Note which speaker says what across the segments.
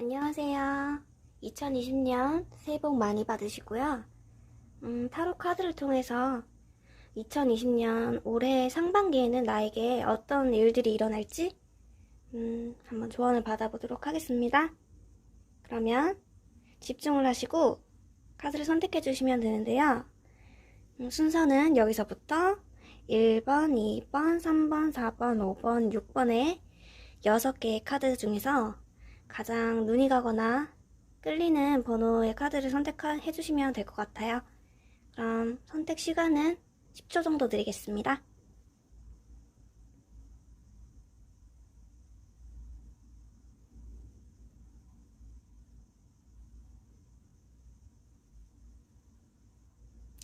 Speaker 1: 안녕하세요. 2020년 새해 복 많이 받으시고요. 음, 타로 카드를 통해서 2020년 올해 상반기에는 나에게 어떤 일들이 일어날지 음, 한번 조언을 받아보도록 하겠습니다. 그러면 집중을 하시고 카드를 선택해 주시면 되는데요. 음, 순서는 여기서부터 1번, 2번, 3번, 4번, 5번, 6번의 6개의 카드 중에서 가장 눈이 가거나 끌리는 번호의 카드를 선택해 주시면 될 것 같아요. 그럼 선택 시간은 10초 정도 드리겠습니다.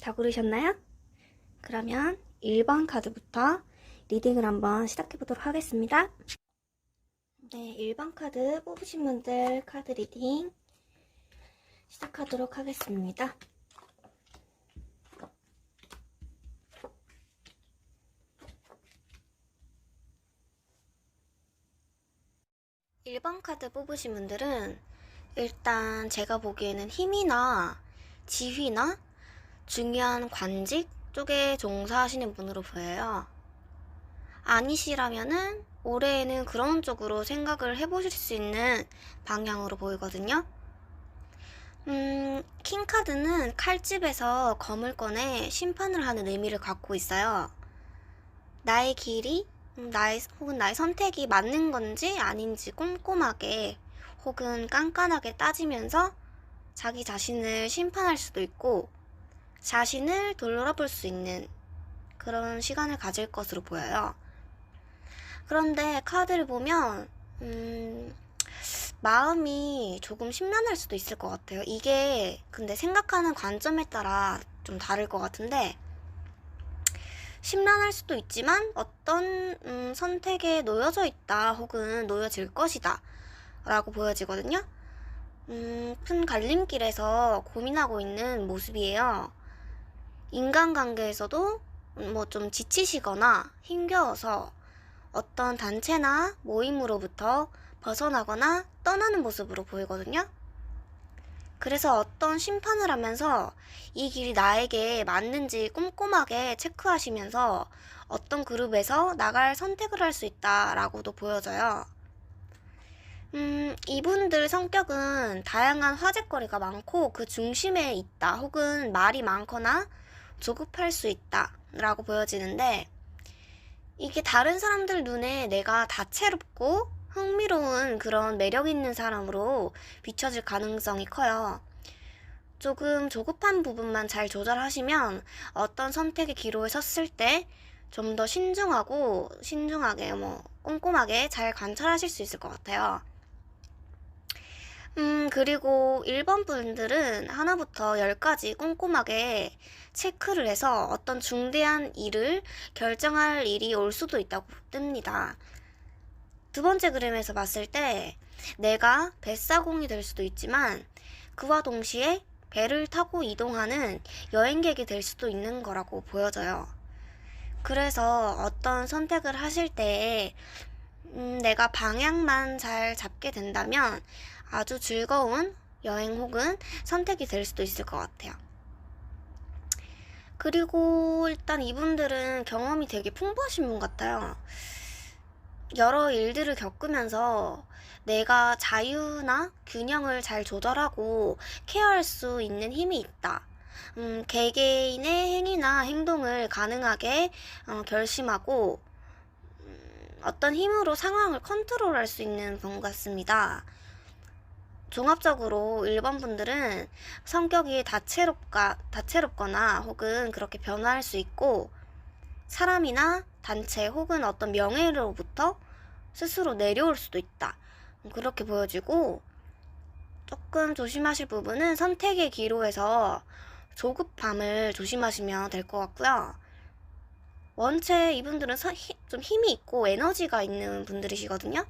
Speaker 1: 다 고르셨나요? 그러면 1번 카드부터 리딩을 한번 시작해 보도록 하겠습니다. 네, 1번 카드 뽑으신 분들 카드 리딩 시작하도록 하겠습니다. 일번 카드 뽑으신 분들은 일단 제가 보기에는 힘이나 지휘나 중요한 관직 쪽에 종사하시는 분으로 보여요. 아니시라면은 올해에는 그런 쪽으로 생각을 해보실 수 있는 방향으로 보이거든요. 음, 킹카드는 칼집에서 검을 꺼내 심판을 하는 의미를 갖고 있어요. 나의 길이, 음, 나의, 혹은 나의 선택이 맞는 건지 아닌지 꼼꼼하게 혹은 깐깐하게 따지면서 자기 자신을 심판할 수도 있고 자신을 돌아볼 수 있는 그런 시간을 가질 것으로 보여요. 그런데 카드를 보면, 음, 마음이 조금 심란할 수도 있을 것 같아요. 이게 근데 생각하는 관점에 따라 좀 다를 것 같은데, 심란할 수도 있지만 어떤 음, 선택에 놓여져 있다 혹은 놓여질 것이다 라고 보여지거든요. 음, 큰 갈림길에서 고민하고 있는 모습이에요. 인간관계에서도 뭐 좀 지치시거나 힘겨워서 어떤 단체나 모임으로부터 벗어나거나 떠나는 모습으로 보이거든요. 그래서 어떤 심판을 하면서 이 길이 나에게 맞는지 꼼꼼하게 체크하시면서 어떤 그룹에서 나갈 선택을 할 수 있다라고도 보여져요. 음, 이분들 성격은 다양한 화제거리가 많고 그 중심에 있다 혹은 말이 많거나 조급할 수 있다라고 보여지는데 이게 다른 사람들 눈에 내가 다채롭고 흥미로운 그런 매력 있는 사람으로 비춰질 가능성이 커요. 조금 조급한 부분만 잘 조절하시면 어떤 선택의 기로에 섰을 때 좀 더 신중하고 신중하게 뭐 꼼꼼하게 잘 관찰하실 수 있을 것 같아요. 음, 그리고 1번 분들은 하나부터 열까지 꼼꼼하게 체크를 해서 어떤 중대한 일을 결정할 일이 올 수도 있다고 뜹니다. 두 번째 그림에서 봤을 때 내가 뱃사공이 될 수도 있지만 그와 동시에 배를 타고 이동하는 여행객이 될 수도 있는 거라고 보여져요. 그래서 어떤 선택을 하실 때 음, 내가 방향만 잘 잡게 된다면 아주 즐거운 여행 혹은 선택이 될 수도 있을 것 같아요. 그리고 일단 이분들은 경험이 되게 풍부하신 분 같아요. 여러 일들을 겪으면서 내가 자유나 균형을 잘 조절하고 케어할 수 있는 힘이 있다. 음, 개개인의 행위나 행동을 가능하게 어, 결심하고 음, 어떤 힘으로 상황을 컨트롤할 수 있는 분 같습니다. 종합적으로 1번 분들은 성격이 다채롭가, 다채롭거나 혹은 그렇게 변화할 수 있고 사람이나 단체 혹은 어떤 명예로부터 스스로 내려올 수도 있다. 그렇게 보여지고 조금 조심하실 부분은 선택의 기로에서 조급함을 조심하시면 될 것 같고요. 원체 이분들은 좀 힘이 있고 에너지가 있는 분들이시거든요.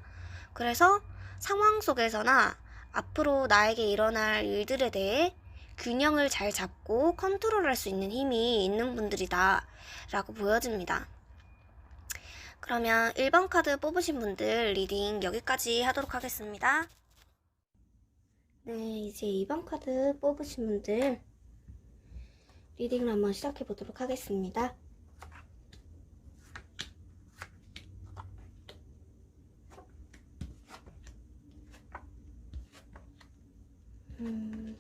Speaker 1: 그래서 상황 속에서나 앞으로 나에게 일어날 일들에 대해 균형을 잘 잡고 컨트롤할 수 있는 힘이 있는 분들이다 라고 보여집니다. 그러면 1번 카드 뽑으신 분들 리딩 여기까지 하도록 하겠습니다. 네, 이제 2번 카드 뽑으신 분들 리딩을 한번 시작해 보도록 하겠습니다. 음.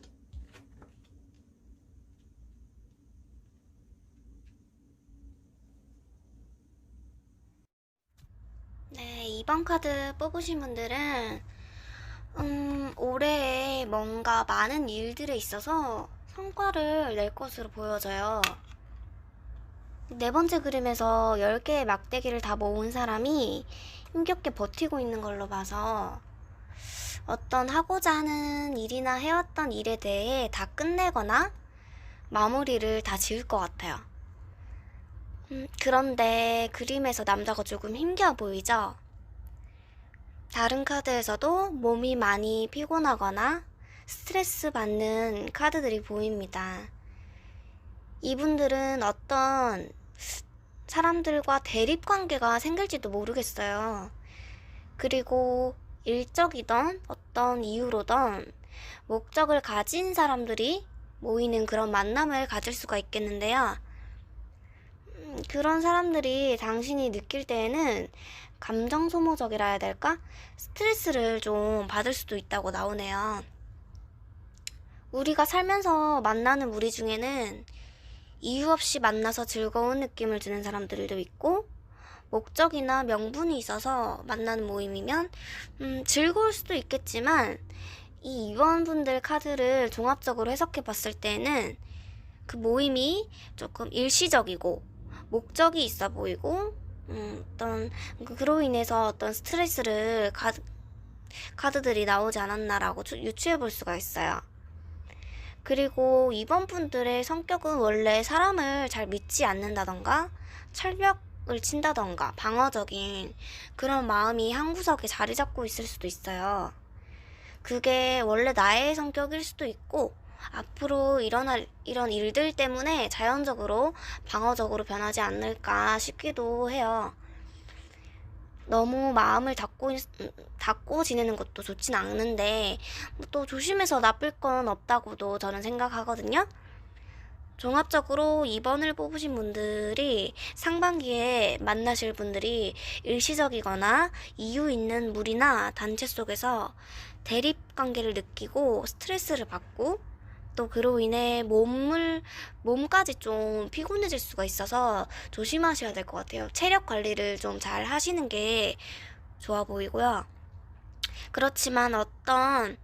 Speaker 1: 네, 2번 카드 뽑으신 분들은 음, 올해에 뭔가 많은 일들에 있어서 성과를 낼 것으로 보여져요. 네 번째 그림에서 10개의 막대기를 다 모은 사람이 힘겹게 버티고 있는 걸로 봐서 어떤 하고자 하는 일이나 해왔던 일에 대해 다 끝내거나 마무리를 다 지을 것 같아요. 음, 그런데 그림에서 남자가 조금 힘겨워 보이죠? 다른 카드에서도 몸이 많이 피곤하거나 스트레스 받는 카드들이 보입니다. 이분들은 어떤 사람들과 대립 관계가 생길지도 모르겠어요. 그리고 일적이던 어떤 이유로던 목적을 가진 사람들이 모이는 그런 만남을 가질 수가 있겠는데요. 음, 그런 사람들이 당신이 느낄 때에는 감정 소모적이라 해야 될까? 스트레스를 좀 받을 수도 있다고 나오네요. 우리가 살면서 만나는 무리 중에는 이유 없이 만나서 즐거운 느낌을 주는 사람들도 있고, 목적이나 명분이 있어서 만나는 모임이면, 음, 즐거울 수도 있겠지만, 이 이원분들 카드를 종합적으로 해석해 봤을 때는 그 모임이 조금 일시적이고, 목적이 있어 보이고, 음, 어떤 그- 그로 인해서 어떤 스트레스를 카드, 카드들이 나오지 않았나라고 추- 유추해 볼 수가 있어요. 그리고 이번 분들의 성격은 원래 사람을 잘 믿지 않는다던가 철벽 을 친다던가 방어적인 그런 마음이 한 구석에 자리 잡고 있을 수도 있어요. 그게 원래 나의 성격일 수도 있고 앞으로 일어날 이런 일들 때문에 자연적으로 방어적으로 변하지 않을까 싶기도 해요. 너무 마음을 닫고, 닫고 지내는 것도 좋진 않는데, 뭐또 조심해서 나쁠 건 없다고도 저는 생각하거든요. 종합적으로 2번을 뽑으신 분들이 상반기에 만나실 분들이 일시적이거나 이유 있는 무리나 단체 속에서 대립 관계를 느끼고 스트레스를 받고 또 그로 인해 몸을 몸까지 좀 피곤해질 수가 있어서 조심하셔야 될 것 같아요. 체력 관리를 좀 잘 하시는 게 좋아 보이고요. 그렇지만 어떤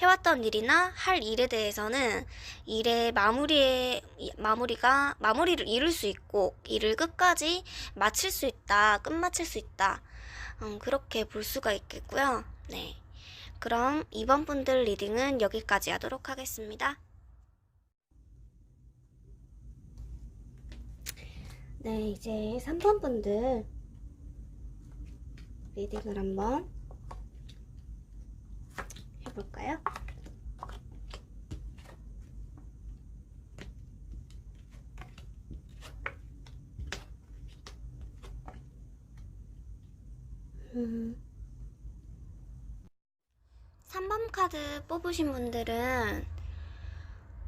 Speaker 1: 해왔던 일이나 할 일에 대해서는 일의 마무리에 마무리가 마무리를 이룰 수 있고 일을 끝까지 마칠 수 있다, 끝마칠 수 있다. 음, 그렇게 볼 수가 있겠고요. 네. 그럼 이번 분들 리딩은 여기까지 하도록 하겠습니다. 네, 이제 3번 분들 리딩을 한번 해볼까요? 음. 3번 카드 뽑으신 분들은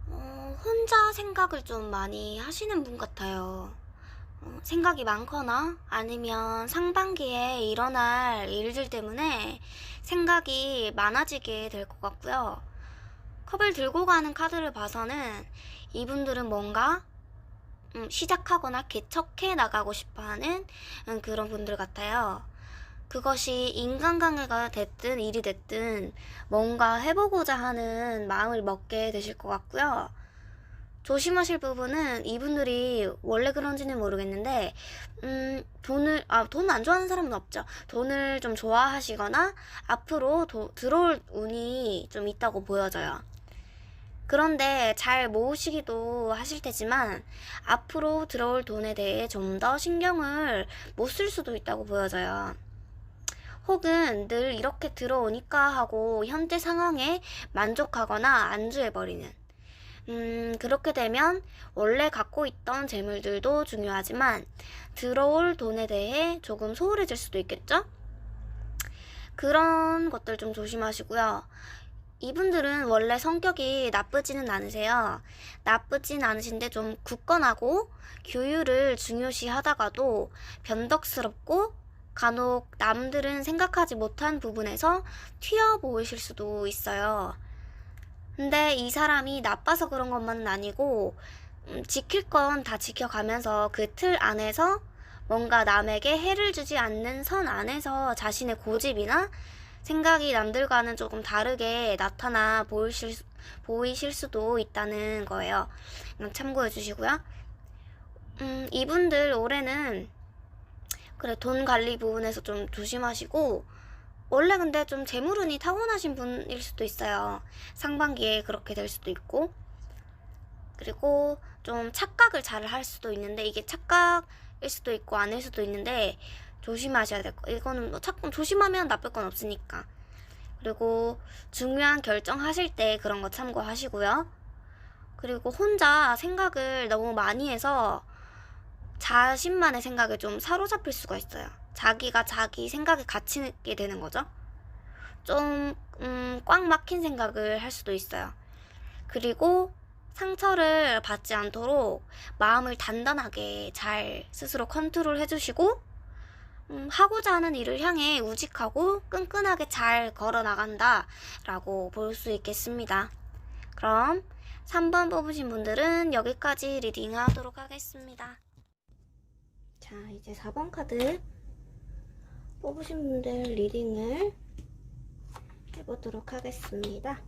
Speaker 1: 어, 혼자 생각을 좀 많이 하시는 분 같아요. 어, 생각이 많거나 아니면 상반기에 일어날 일들 때문에 생각이 많아지게 될 것 같고요. 컵을 들고 가는 카드를 봐서는 이분들은 뭔가 음, 시작하거나 개척해 나가고 싶어 하는 음, 그런 분들 같아요. 그것이 인간관계가 됐든 일이 됐든 뭔가 해보고자 하는 마음을 먹게 되실 것 같고요. 조심하실 부분은 이분들이 원래 그런지는 모르겠는데, 음, 돈을, 아, 돈 안 좋아하는 사람은 없죠. 돈을 좀 좋아하시거나 앞으로 도, 들어올 운이 좀 있다고 보여져요. 그런데 잘 모으시기도 하실 테지만 앞으로 들어올 돈에 대해 좀 더 신경을 못 쓸 수도 있다고 보여져요. 혹은 늘 이렇게 들어오니까 하고 현재 상황에 만족하거나 안주해버리는. 음, 그렇게 되면 원래 갖고 있던 재물들도 중요하지만 들어올 돈에 대해 조금 소홀해질 수도 있겠죠? 그런 것들 좀 조심하시고요. 이분들은 원래 성격이 나쁘지는 않으세요. 나쁘진 않으신데 좀 굳건하고 규율을 중요시 하다가도 변덕스럽고 간혹 남들은 생각하지 못한 부분에서 튀어 보이실 수도 있어요. 근데 이 사람이 나빠서 그런 것만은 아니고 음, 지킬 건 다 지켜가면서 그 틀 안에서 뭔가 남에게 해를 주지 않는 선 안에서 자신의 고집이나 생각이 남들과는 조금 다르게 나타나 보이실, 수- 보이실 수도 있다는 거예요. 참고해 주시고요. 음, 이분들 올해는 그래 돈 관리 부분에서 좀 조심하시고 원래 근데 좀 재물운이 타고나신 분일 수도 있어요. 상반기에 그렇게 될 수도 있고 그리고 좀 착각을 잘 할 수도 있는데 이게 착각일 수도 있고 아닐 수도 있는데 조심하셔야 될 거. 이거는 뭐 자꾸 조심하면 나쁠 건 없으니까. 그리고 중요한 결정하실 때 그런 거 참고하시고요. 그리고 혼자 생각을 너무 많이 해서 자신만의 생각에 좀 사로잡힐 수가 있어요. 자기가 자기 생각에 갇히게 되는 거죠. 좀, 음, 꽉 막힌 생각을 할 수도 있어요. 그리고 상처를 받지 않도록 마음을 단단하게 잘 스스로 컨트롤 해주시고, 음, 하고자 하는 일을 향해 우직하고 끈끈하게 잘 걸어 나간다 라고 볼 수 있겠습니다. 그럼 3번 뽑으신 분들은 여기까지 리딩 하도록 하겠습니다. 자, 이제 4번 카드 뽑으신 분들 리딩을 해보도록 하겠습니다.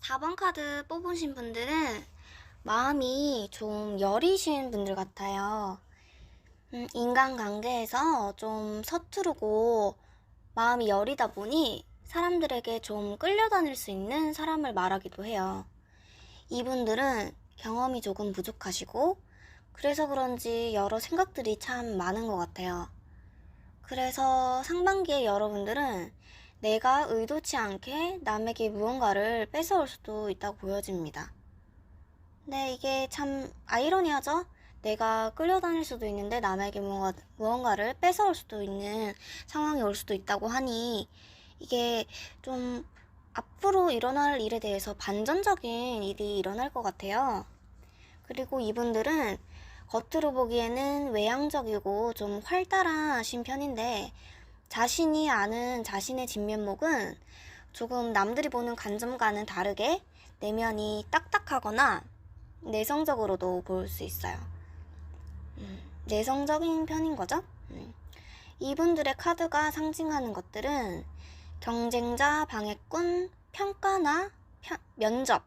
Speaker 1: 4번 카드 뽑으신 분들은 마음이 좀 여리신 분들 같아요. 음, 인간관계에서 좀 서투르고 마음이 여리다 보니 사람들에게 좀 끌려다닐 수 있는 사람을 말하기도 해요. 이분들은 경험이 조금 부족하시고 그래서 그런지 여러 생각들이 참 많은 것 같아요. 그래서 상반기에 여러분들은 내가 의도치 않게 남에게 무언가를 뺏어올 수도 있다고 보여집니다. 네, 이게 참 아이러니하죠? 내가 끌려다닐 수도 있는데 남에게 무언가, 무언가를 뺏어올 수도 있는 상황이 올 수도 있다고 하니 이게 좀 앞으로 일어날 일에 대해서 반전적인 일이 일어날 것 같아요. 그리고 이분들은 겉으로 보기에는 외향적이고 좀 활달하신 편인데 자신이 아는 자신의 진면목은 조금 남들이 보는 관점과는 다르게 내면이 딱딱하거나 내성적으로도 볼수 있어요. 음, 내성적인 편인 거죠. 음. 이분들의 카드가 상징하는 것들은 경쟁자, 방해꾼, 평가나 편- 면접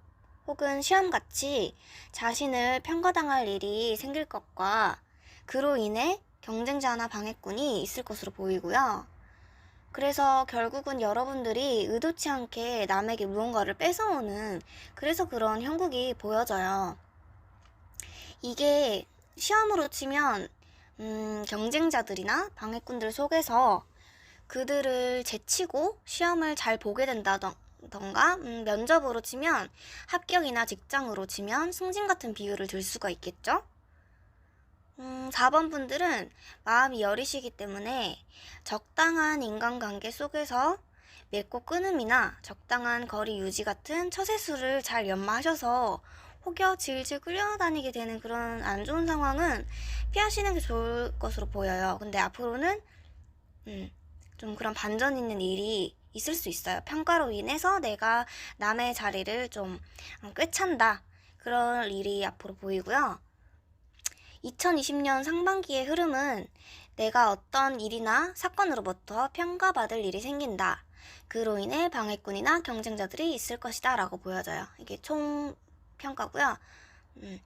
Speaker 1: 혹은 시험같이 자신을 평가당할 일이 생길 것과 그로 인해 경쟁자나 방해꾼이 있을 것으로 보이고요. 그래서 결국은 여러분들이 의도치 않게 남에게 무언가를 뺏어오는 그래서 그런 형국이 보여져요. 이게 시험으로 치면 음, 경쟁자들이나 방해꾼들 속에서 그들을 제치고 시험을 잘 보게 된다던가 음, 면접으로 치면 합격이나 직장으로 치면 승진 같은 비유를 들 수가 있겠죠. 음, 4번 분들은 마음이 여리시기 때문에 적당한 인간관계 속에서 맺고 끊음이나 적당한 거리 유지 같은 처세술을 잘 연마하셔서 혹여 질질 끌려다니게 되는 그런 안 좋은 상황은 피하시는 게 좋을 것으로 보여요. 근데 앞으로는 음, 좀 그런 반전 있는 일이 있을 수 있어요. 평가로 인해서 내가 남의 자리를 좀 어, 꿰찬다. 그런 일이 앞으로 보이고요. 2020년 상반기의 흐름은 내가 어떤 일이나 사건으로부터 평가받을 일이 생긴다. 그로 인해 방해꾼이나 경쟁자들이 있을 것이다. 라고 보여져요. 이게 총 평가고요. 음,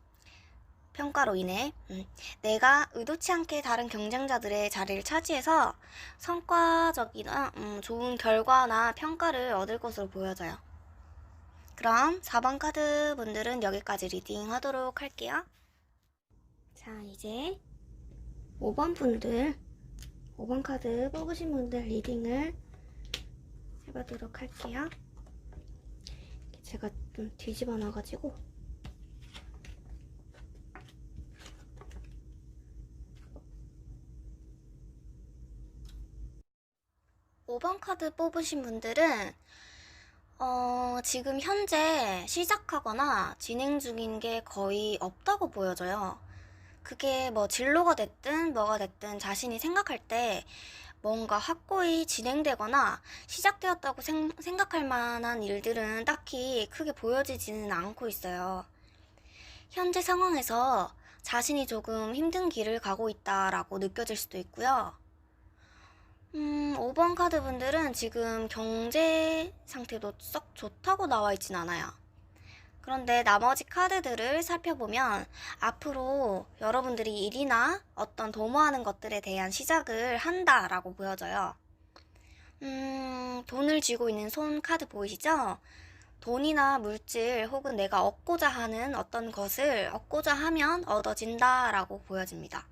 Speaker 1: 평가로 인해 음, 내가 의도치 않게 다른 경쟁자들의 자리를 차지해서 성과적이나 음, 좋은 결과나 평가를 얻을 것으로 보여져요. 그럼 4번 카드 분들은 여기까지 리딩 하도록 할게요. 자, 이제 5번 분들, 5번 카드 뽑으신 분들 리딩을 해보도록 할게요. 제가 좀 뒤집어 놔가지고. 5번 카드 뽑으신 분들은 어, 지금 현재 시작하거나 진행 중인 게 거의 없다고 보여져요. 그게 뭐 진로가 됐든 뭐가 됐든 자신이 생각할 때 뭔가 확고히 진행되거나 시작되었다고 생, 생각할 만한 일들은 딱히 크게 보여지지는 않고 있어요. 현재 상황에서 자신이 조금 힘든 길을 가고 있다라고 느껴질 수도 있고요. 음, 5번 카드 분들은 지금 경제 상태도 썩 좋다고 나와 있진 않아요. 그런데 나머지 카드들을 살펴보면 앞으로 여러분들이 일이나 어떤 도모하는 것들에 대한 시작을 한다라고 보여져요. 음, 돈을 쥐고 있는 손 카드 보이시죠? 돈이나 물질 혹은 내가 얻고자 하는 어떤 것을 얻고자 하면 얻어진다라고 보여집니다.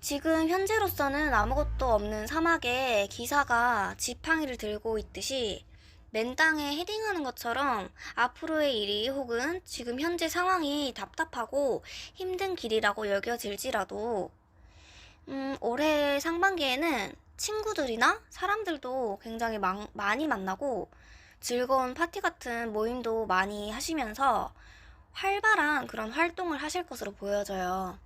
Speaker 1: 지금 현재로서는 아무것도 없는 사막에 기사가 지팡이를 들고 있듯이 맨 땅에 헤딩하는 것처럼 앞으로의 일이 혹은 지금 현재 상황이 답답하고 힘든 길이라고 여겨질지라도 음, 올해 상반기에는 친구들이나 사람들도 굉장히 망- 많이 만나고 즐거운 파티 같은 모임도 많이 하시면서 활발한 그런 활동을 하실 것으로 보여져요.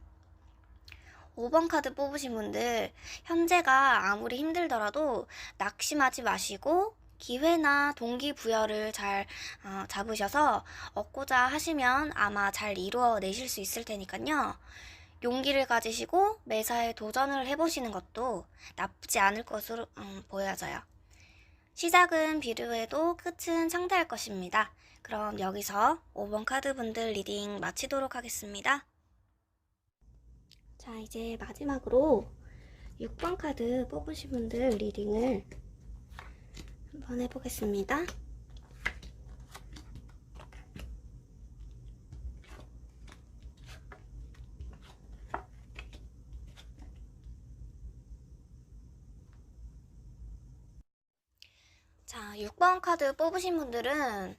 Speaker 1: 5번 카드 뽑으신 분들, 현재가 아무리 힘들더라도 낙심하지 마시고 기회나 동기부여를 잘 어, 잡으셔서 얻고자 하시면 아마 잘 이루어내실 수 있을 테니까요. 용기를 가지시고 매사에 도전을 해보시는 것도 나쁘지 않을 것으로 음, 보여져요. 시작은 비루해도 끝은 창대할 것입니다. 그럼 여기서 5번 카드 분들 리딩 마치도록 하겠습니다. 자, 이제 마지막으로 6번 카드 뽑으신 분들 리딩을 한번 해보겠습니다. 자, 6번 카드 뽑으신 분들은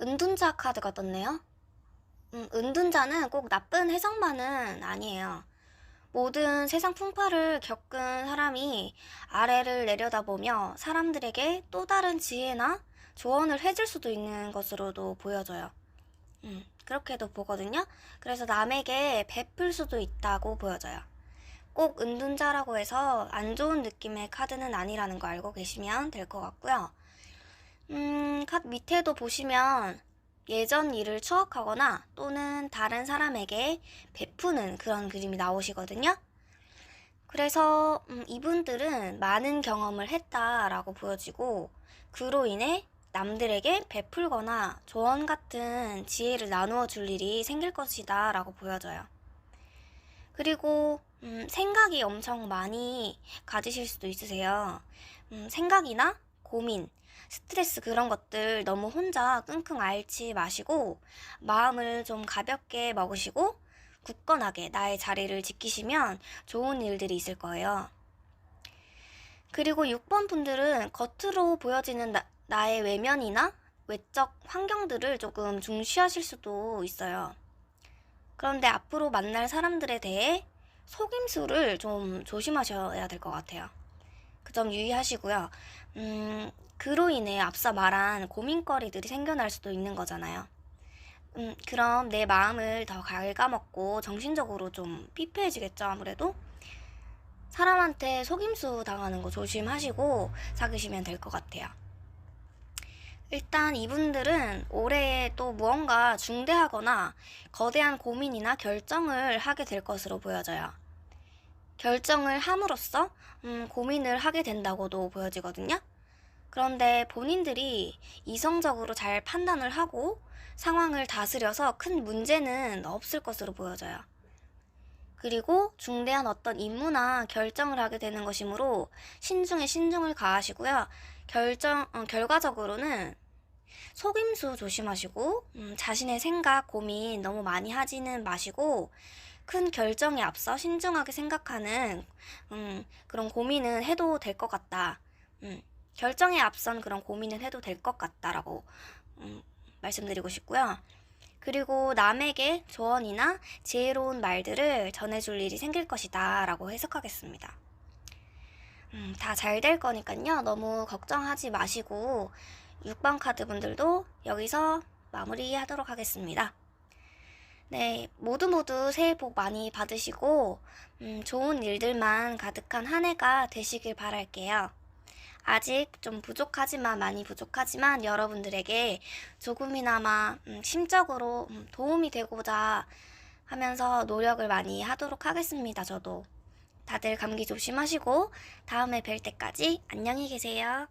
Speaker 1: 은둔자 카드가 떴네요. 음, 은둔자는 꼭 나쁜 해석만은 아니에요. 모든 세상 풍파를 겪은 사람이 아래를 내려다보며 사람들에게 또 다른 지혜나 조언을 해줄 수도 있는 것으로도 보여져요. 음, 그렇게도 보거든요. 그래서 남에게 베풀 수도 있다고 보여져요. 꼭 은둔자라고 해서 안 좋은 느낌의 카드는 아니라는 거 알고 계시면 될 것 같고요. 음, 카드 밑에도 보시면 예전 일을 추억하거나 또는 다른 사람에게 베푸는 그런 그림이 나오시거든요. 그래서 음, 이분들은 많은 경험을 했다라고 보여지고 그로 인해 남들에게 베풀거나 조언 같은 지혜를 나누어 줄 일이 생길 것이다 라고 보여져요. 그리고 음, 생각이 엄청 많이 가지실 수도 있으세요. 음, 생각이나 고민, 스트레스 그런 것들 너무 혼자 끙끙 앓지 마시고 마음을 좀 가볍게 먹으시고 굳건하게 나의 자리를 지키시면 좋은 일들이 있을 거예요. 그리고 6번 분들은 겉으로 보여지는 나, 나의 외면이나 외적 환경들을 조금 중시하실 수도 있어요. 그런데 앞으로 만날 사람들에 대해 속임수를 좀 조심하셔야 될 것 같아요. 그 점 유의하시고요. 음, 그로 인해 앞서 말한 고민거리들이 생겨날 수도 있는 거잖아요. 음, 그럼 내 마음을 더 갉아먹고 정신적으로 좀 피폐해지겠죠, 아무래도? 사람한테 속임수 당하는 거 조심하시고 사귀시면 될 것 같아요. 일단 이분들은 올해 또 무언가 중대하거나 거대한 고민이나 결정을 하게 될 것으로 보여져요. 결정을 함으로써 음, 고민을 하게 된다고도 보여지거든요. 그런데 본인들이 이성적으로 잘 판단을 하고 상황을 다스려서 큰 문제는 없을 것으로 보여져요. 그리고 중대한 어떤 임무나 결정을 하게 되는 것이므로 신중에 신중을 가하시고요. 결정, 어, 결과적으로는 속임수 조심하시고, 음, 자신의 생각, 고민 너무 많이 하지는 마시고, 큰 결정에 앞서 신중하게 생각하는, 음, 그런 고민은 해도 될 것 같다. 음, 결정에 앞선 그런 고민은 해도 될 것 같다라고, 음, 말씀드리고 싶고요. 그리고 남에게 조언이나 지혜로운 말들을 전해줄 일이 생길 것이다 라고 해석하겠습니다. 음, 다 잘 될 거니까요. 너무 걱정하지 마시고 6번 카드 분들도 여기서 마무리하도록 하겠습니다. 네, 모두 모두 새해 복 많이 받으시고 음, 좋은 일들만 가득한 한 해가 되시길 바랄게요. 아직 좀 부족하지만 많이 부족하지만 여러분들에게 조금이나마 음, 심적으로 음, 도움이 되고자 하면서 노력을 많이 하도록 하겠습니다. 저도 다들 감기 조심하시고 다음에 뵐 때까지 안녕히 계세요.